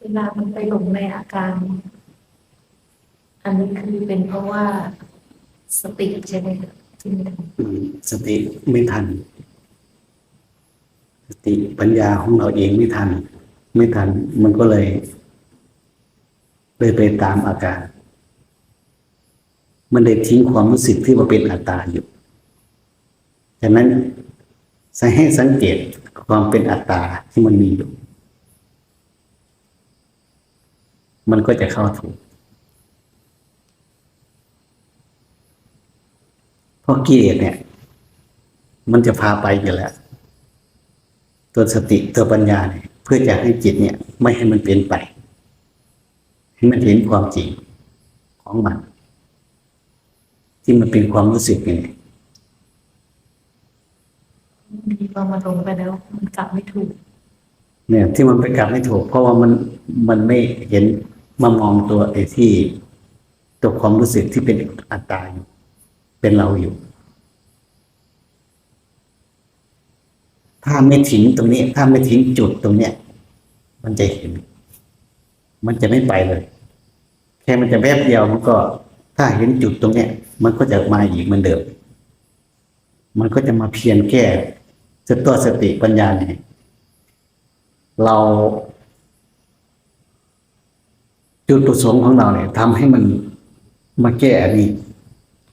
เวลามันไปหลงในอาการ อันนี้คือเป็นเพราะว่าสติใช่ไหมคะที่มันอืมสติไม่ทัน สติปัญญาของเราเองไม่ทัน ไม่ทัน มันก็เลยเลยไปตามอาการ มันได้ทิ้งความรู้สึกที่ว่าเป็นอัตตาอยู่ฉะนั้นให้สังเกตความเป็นอัตตาที่มันมีอยู่ มันก็จะเข้าถูกเพราะกิเลสเนี่ย มันจะพาไปอยู่แล้ว ตัวสติตัวปัญญาเนี่ยเพื่อจะให้จิตเนี่ย ไม่ให้มันเปลี่ยนไป ให้มันเห็นความจริงของมัน ที่มันเป็นความรู้สึกยังไงมีพอมาลงไปแล้วมันกลับไม่ถูก เนี่ย ที่มันไปกลับไม่ถูก เพราะว่ามันมันไม่เห็น มามองตัวไอ้ที่ตัวความรู้สึกที่เป็นอัตตาอยู่เป็นเราอยู่ ถ้าไม่ทิ้งตรงนี้ ถ้าไม่ทิ้งจุดตรงเนี้ย มันจะเห็น มันจะไม่ไปเลย แค่มันจะแวบเดียวมันก็ ถ้าเห็นจุดตรงเนี้ย มันก็จะมาอีกเหมือนเดิม มันก็จะมาเพียรแก้ตัวสติปัญญาเนี่ยเรา จุดประสงค์ของเราเนี่ยทำให้มันมาแก้อันนี้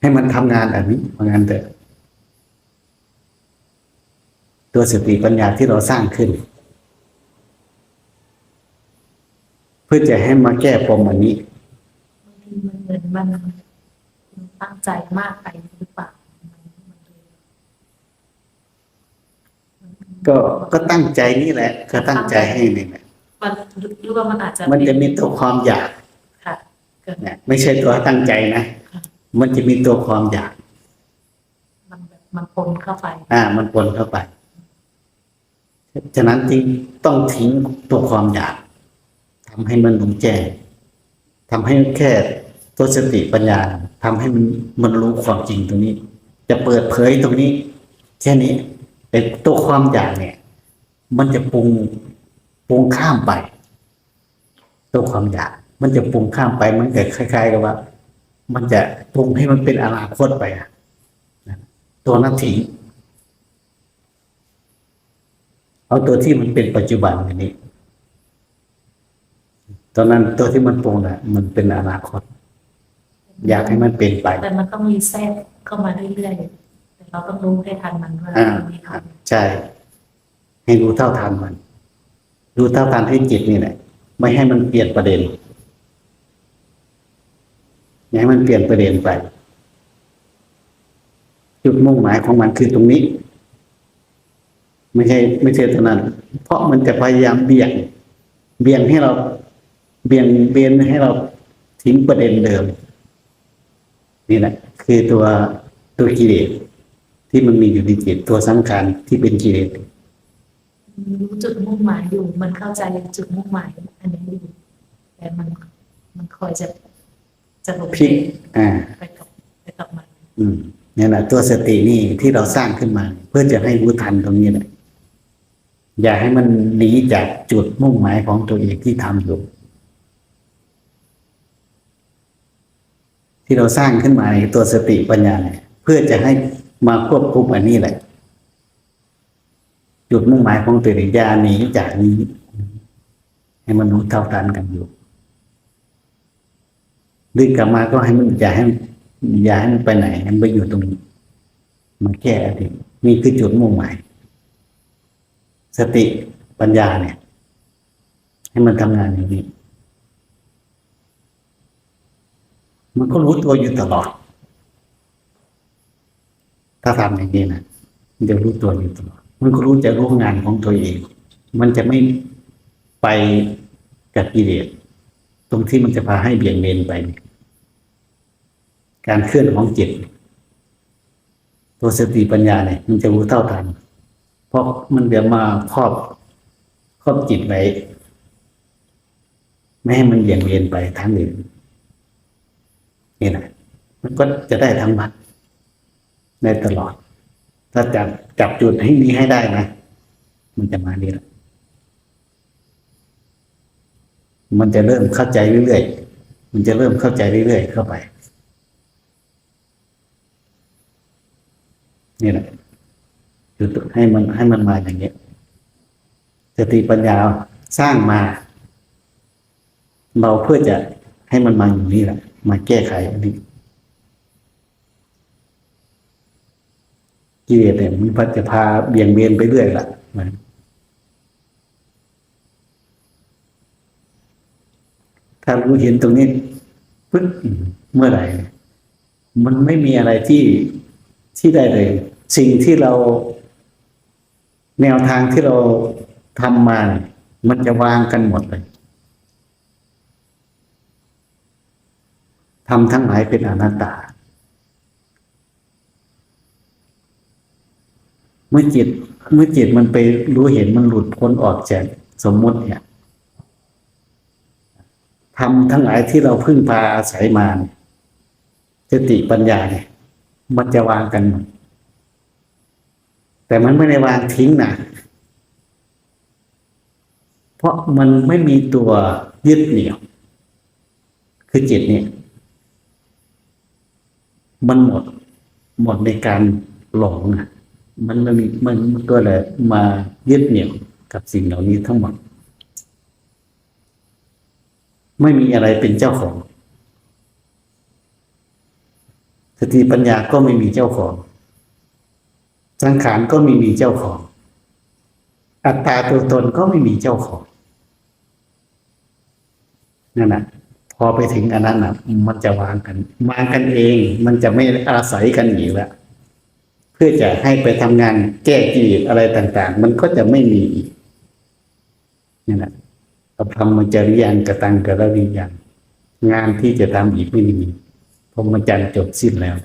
ให้มันทำงานอันนี้ทำงานเถอะตัวสติปัญญาที่เราสร้างขึ้น เพื่อจะให้มาแก้ปมอันนี้บางทีมันเหมือนมันมันตั้งใจมากไปหรือเปล่ามันมันเลยมันก็ก็ตั้งใจนี่แหละก็ตั้งใจให้นี่แหละ มันหรือว่ามันอาจจะมันจะมีตัวความอยากค่ะเกิดเนี่ยไม่ใช่ตัวตั้งใจนะ มันจะมีตัวความอยาก มันแบบมันปนเข้าไป อ่า มันปนเข้าไป ฉะนั้นจึงต้องทิ้งตัวความอยากทำให้มันรู้แจ้งทำให้แค่ตัวสติปัญญาทำให้มันมันรู้ความจริงตรงนี้ จะเปิดเผยตรงนี้ แค่นี้แต่ตัวความอยากเนี่ย มันจะปรุง ปรุงข้ามไป ตัวความอยาก มันจะปรุงข้ามไป มันเกิดคล้าย ๆ กับว่า มันจะปรุงให้มันเป็นอนาคตไปอะนะตัวนั้นทิ้งเอาตัวที่มันเป็นปัจจุบันอันนี้ ตอนนั้นตัวที่มันปรุงน่ะมันเป็นอนาคต อยากให้มันเป็นไป แต่มันต้องมีแทรกเข้ามาเรื่อยๆ แต่เราต้องรู้ให้ทันมันว่าอ่ามันมีเขาใช่ ให้รู้เท่าทันมัน รู้เท่าทันให้จิตนี่แหละไม่ให้มันเปลี่ยนประเด็นอย่าให้มันเปลี่ยนประเด็นไป จุดมุ่งหมายของมันคือตรงนี้ ไม่ใช่ไม่ใช่เท่านั้น เพราะมันจะพยายามเบี่ยง เบี่ยงให้เรา เบี่ยงเบนให้เราทิ้งประเด็นเดิม นี่แหละคือตัวตัวกิเลสที่มันมีอยู่ในจิตตัวสังขารที่เป็นกิเลส รู้จุดมุ่งหมายอยู่ มันเข้าใจจุดมุ่งหมายอันนี้อยู่ แต่มันมันคอยจะจะหลงพลิกอ่าไปกับไปกับมันอืมเนี่ยนะตัวสตินี่ที่เราสร้างขึ้นมา เพื่อจะให้รู้ทันตรงนี้แหละอย่าให้มันหนีจากจุดมุ่งหมายของตัวเองที่ทำอยู่ที่เราสร้างขึ้นมาในตัวสติปัญญาเนี่ยเพื่อจะให้มาควบคุมอันนี้แหละ จุดมุ่งหมายของตัวเองอย่าหนีจากนี้ ให้มันรู้เท่าทันกันอยู่ดึงกลับมาก็ให้มันอย่าให้อย่าให้มันไปไหนให้มันไปอยู่ตรงนี้มันแก้อดีตนี่คือจุดมุ่งหมาย สติปัญญาเนี่ย ให้มันทำงานอย่างนี้ มันก็รู้ตัวอยู่ตลอด ถ้าทำอย่างนี้นะมันจะรู้ตัวอยู่ตลอด มันก็รู้จะรู้งานของตัวเอง มันจะไม่ไปกับกิเลสตรงที่มันจะพาให้เบี่ยงเบนไป การเคลื่อนของจิต ตัวสติปัญญาเนี่ย มันจะรู้เท่าทัน เพราะมันเดี๋ยวมาครอบครอบจิตไว้ไม่ให้มันเบี่ยงเบนไปทางอื่นนี่นะมันก็จะได้ทั้งวันได้ตลอด ถ้าจับ จับจุดให้นี้ให้ได้นะ มันจะมาดีแล้วมันจะเริ่มเข้าใจเรื่อยๆ มันจะเริ่มเข้าใจเรื่อยๆ เข้าไป นี่แหละคือให้มันให้มันมาอย่างเงี้ยสติปัญญาสร้างมา เราเพื่อจะให้มันมาอยู่นี่แหละ มาแก้ไขอันนี้ กิเลสเนี่ยมันพัดจะพาเบี่ยงเบนไปเรื่อยละมันถ้ารู้เห็นตรงนี้ปึ๊บเมื่อไหร่ มันไม่มีอะไรที่ที่ได้เลย สิ่งที่เรา แนวทางที่เราทำมา มันจะวางกันหมดเลยทำทั้งหลายเป็นอนัตตา เมื่อจิต เมื่อจิตมันไปรู้เห็นมันหลุดพ้นออกจากสมมุติเนี่ยทำทั้งหลายที่เราพึ่งพาอาศัยมาเนี่ยสติปัญญาเนี่ยมันจะวางกันหมดแต่มันไม่ได้วางทิ้งนะเพราะมันไม่มีตัวยึดเหนี่ยว คือจิตเนี่ย มันหมด หมดในการหลงนะ มันไม่มีมันมันก็เลยมายึดเหนี่ยวกับสิ่งเหล่านี้ทั้งหมด ไม่มีอะไรเป็นเจ้าของสติปัญญาก็ไม่มีเจ้าของ สังขารก็ไม่มีเจ้าของ อัตตาตัวตนก็ไม่มีเจ้าของนั่นนะพอไปถึงอันนั้นนะมันจะวางกัน วางกันเอง มันจะไม่อาศัยกันอีกแล้ว เพื่อจะให้ไปทำงานแก้กิเลสอะไรต่าง ๆ มันก็จะไม่มีอีกนี่แหละอภรรมจริยังกระตังกระวิยังงานที่จะทำอีกไม่มีพรหมจรรย์จบสิ้นแล้ว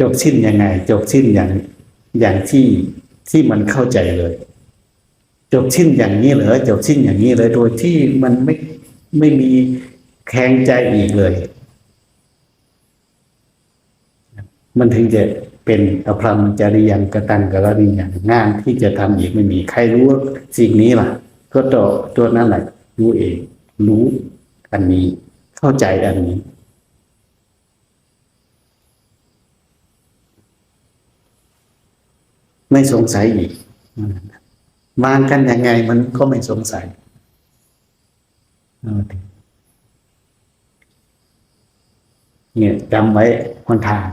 จบสิ้นยังไง จบสิ้นอย่างอย่างที่ที่มันเข้าใจเลย จบสิ้นอย่างนี้เหรอจบสิ้นอย่างนี้เลย โดยที่มันไม่ไม่มีแข็งใจอีกเลย มันถึงจะ เป็นอภรรมจริยังกตังกรณีอย่างงานที่จะทำอีกไม่มีใครรู้ว่าสิ่งนี้ล่ะก็ตัวตัวนั้นแหละรู้เอง รู้อันนี้เข้าใจอันนี้ ไม่สงสัยอีกวางกันยังไงมันก็ไม่สงสัยเนี่ยจำไว้คนทาง